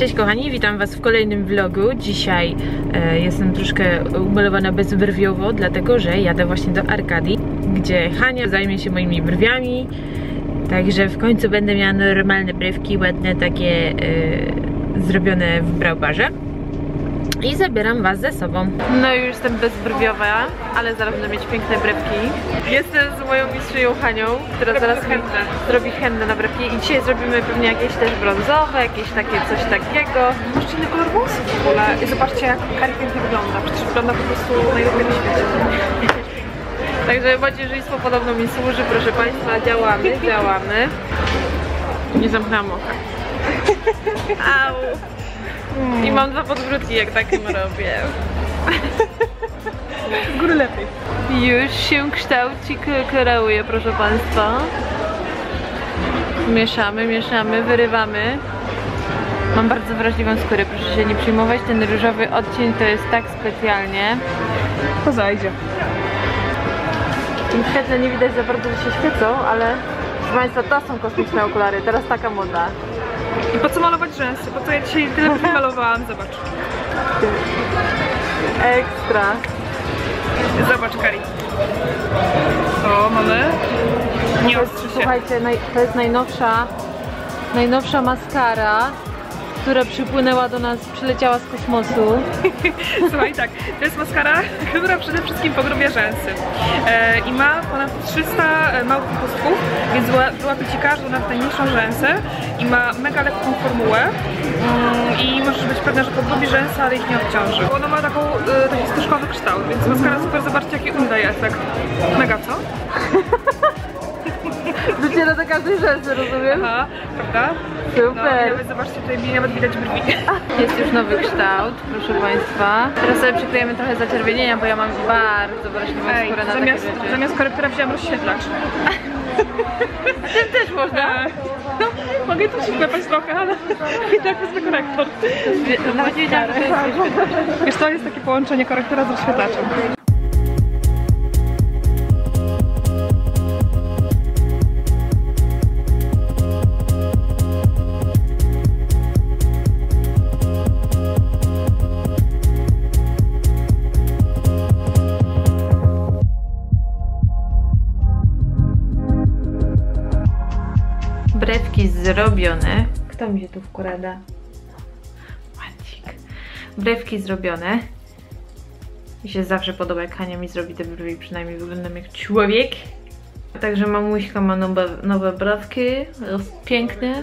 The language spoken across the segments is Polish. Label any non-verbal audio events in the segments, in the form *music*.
Cześć kochani, witam was w kolejnym vlogu. Dzisiaj e, jestem troszkę umalowana bezbrwiowo, dlatego że jadę właśnie do Arkadii, gdzie Hania zajmie się moimi brwiami. Także w końcu będę miała normalne brewki, ładne takie e, zrobione w browbarze. I zabieram was ze sobą. No już jestem bezbrwiowa, ale zaraz będę mieć piękne brewki. Jestem z moją mistrzynią Hanią, która zaraz mi zrobi hennę na brewki i dzisiaj zrobimy pewnie jakieś też brązowe, jakieś takie coś takiego. Masz inny kolor włosów w ogóle i zobaczcie jak Kari pięknie wygląda. Przecież wygląda po prostu najlepiej na świecie. *laughs* Także macierzyństwo podobno mi służy, proszę Państwa, działamy, działamy. Nie zamknęłam oka. *laughs* Au. I mam dwa podbródki, jak takim robię. Góry lepiej. Już się kształci kreuje, proszę Państwa. Mieszamy, mieszamy, wyrywamy. Mam bardzo wrażliwą skórę, proszę się nie przyjmować. Ten różowy odcień to jest tak specjalnie. To zajdzie. W świetle nie widać za bardzo, że się świecą, ale proszę Państwa, to są kosmiczne okulary, teraz taka moda. I po co malować rzęsy? Po co ja dzisiaj tyle *laughs* malowałam? Zobacz. Ekstra. Zobacz Kari. O, mamy. Nie ostrzy się. Słuchajcie, naj, to jest najnowsza, najnowsza maskara, która przypłynęła do nas, przyleciała z kosmosu. *laughs* Słuchaj, tak, to jest maskara, która przede wszystkim pogrubia rzęsy. E, I ma ponad 300 małych pustków, więc wyła- wyłapie Ci każdą nawet najmniejszą rzęsę i ma mega lekką formułę mm, i możesz być pewna, że pogrubi rzęsy, ale ich nie obciąży. Ona ma taką, e, taki styżkowy kształt, więc maskara super, zobaczcie jaki on daje efekt. Mega, co? *laughs* Dociera do każdej rzęsy, rozumiem? Aha, prawda? No Super. nawet zobaczcie, tutaj mi nawet widać brwi. *laughs* Jest już nowy kształt, proszę Państwa. Teraz sobie przyklejemy trochę zaczerwienienia, bo ja mam bardzo wrażliwą Ej, skórę na zamiast, takie rzeczy. zamiast korektora wziąłem rozświetlacz. *laughs* Tym też można. No, mogę tu się klepać trochę, ale *laughs* i tak wezmę korektor. Nawet nie wiedziałam, że to jest. Wiesz, to jest takie połączenie korektora z rozświetlaczem. Zrobione. Kto mi się tu wkrada? Maciek. Brewki zrobione. Mi się zawsze podoba, jak Hania mi zrobi te brwi, przynajmniej wyglądam jak człowiek. Także mamuśka ma nowe, nowe brewki, jest piękne.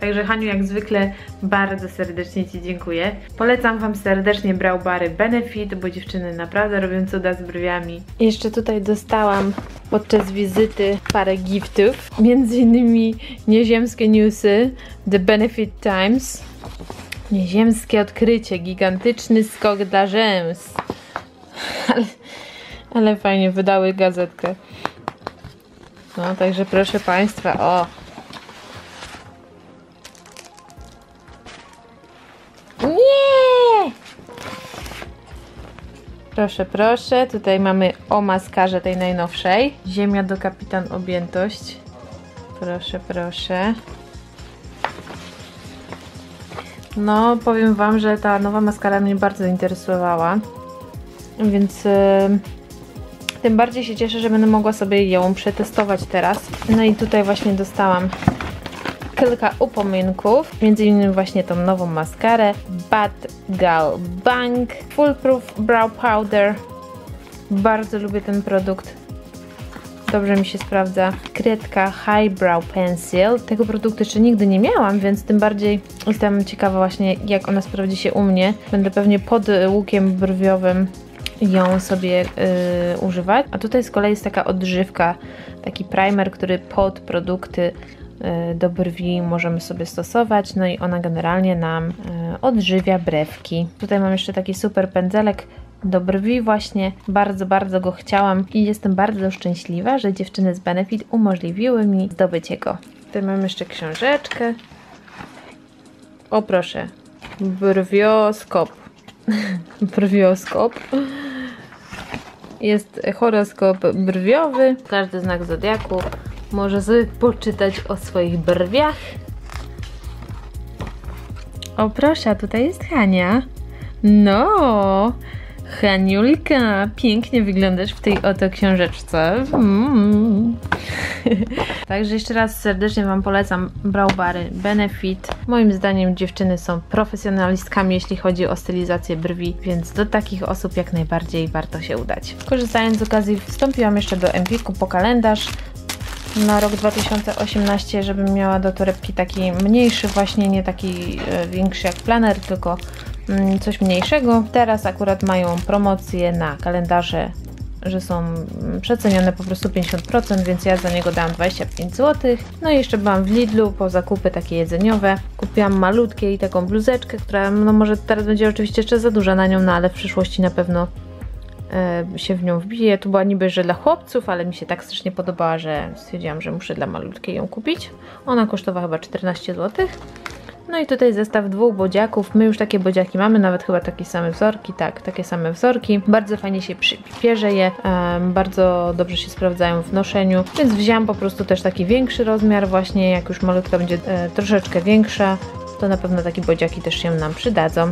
Także Haniu, jak zwykle bardzo serdecznie Ci dziękuję. Polecam Wam serdecznie Browbary Benefit, bo dziewczyny naprawdę robią cuda z brwiami. Jeszcze tutaj dostałam podczas wizyty parę giftów, między innymi nieziemskie newsy The Benefit Times. Nieziemskie odkrycie, gigantyczny skok dla rzęs. *laughs* Ale, ale fajnie wydały gazetkę. No, także proszę Państwa, o. Nie! Proszę, proszę. Tutaj mamy o maskarze tej najnowszej. Ziemia do kapitan objętość. Proszę, proszę. No, powiem Wam, że ta nowa maskara mnie bardzo interesowała. Więc em, tym bardziej się cieszę, że będę mogła sobie ją przetestować teraz. No i tutaj właśnie dostałam kilka upominków, między innymi właśnie tą nową maskarę Bad Gal Bang Foolproof Brow Powder. Bardzo lubię ten produkt. Dobrze mi się sprawdza. Kredka Highbrow Pencil. Tego produktu jeszcze nigdy nie miałam, więc tym bardziej jestem ciekawa właśnie jak ona sprawdzi się u mnie. Będę pewnie pod łukiem brwiowym ją sobie y, używać. A tutaj z kolei jest taka odżywka, taki primer, który pod produkty y, do brwi możemy sobie stosować. No i ona generalnie nam y, odżywia brewki. Tutaj mam jeszcze taki super pędzelek do brwi właśnie. Bardzo, bardzo go chciałam i jestem bardzo szczęśliwa, że dziewczyny z Benefit umożliwiły mi zdobycie go. Tutaj mam jeszcze książeczkę. O proszę, brwioskop. *laughs* brwioskop. Jest horoskop brwiowy. Każdy znak zodiaku może sobie poczytać o swoich brwiach. O proszę, tutaj jest Hania. No, Haniulka, pięknie wyglądasz w tej oto książeczce. Mm. *laughs* Także jeszcze raz serdecznie Wam polecam Browbary Benefit. Moim zdaniem dziewczyny są profesjonalistkami, jeśli chodzi o stylizację brwi, więc do takich osób jak najbardziej warto się udać. Korzystając z okazji wstąpiłam jeszcze do Empiku po kalendarz na rok 2018, żebym miała do torebki taki mniejszy, właśnie nie taki e, większy jak planer, tylko coś mniejszego. Teraz akurat mają promocje na kalendarze, że są mm, przecenione po prostu 50%, więc ja za niego dałam 25 zł. No i jeszcze byłam w Lidlu po zakupy takie jedzeniowe. Kupiłam malutkie i taką bluzeczkę, która no może teraz będzie oczywiście jeszcze za duża na nią, no ale w przyszłości na pewno e, się w nią wbije. Tu była niby, że dla chłopców, ale mi się tak strasznie podobała, że stwierdziłam, że muszę dla malutkiej ją kupić. Ona kosztowała chyba 14 zł. No i tutaj zestaw dwóch bodziaków. My już takie bodziaki mamy, nawet chyba takie same wzorki. Tak, takie same wzorki. Bardzo fajnie się pierze je, em, bardzo dobrze się sprawdzają w noszeniu, więc wzięłam po prostu też taki większy rozmiar właśnie, jak już malutka będzie e, troszeczkę większa, to na pewno takie bodziaki też się nam przydadzą.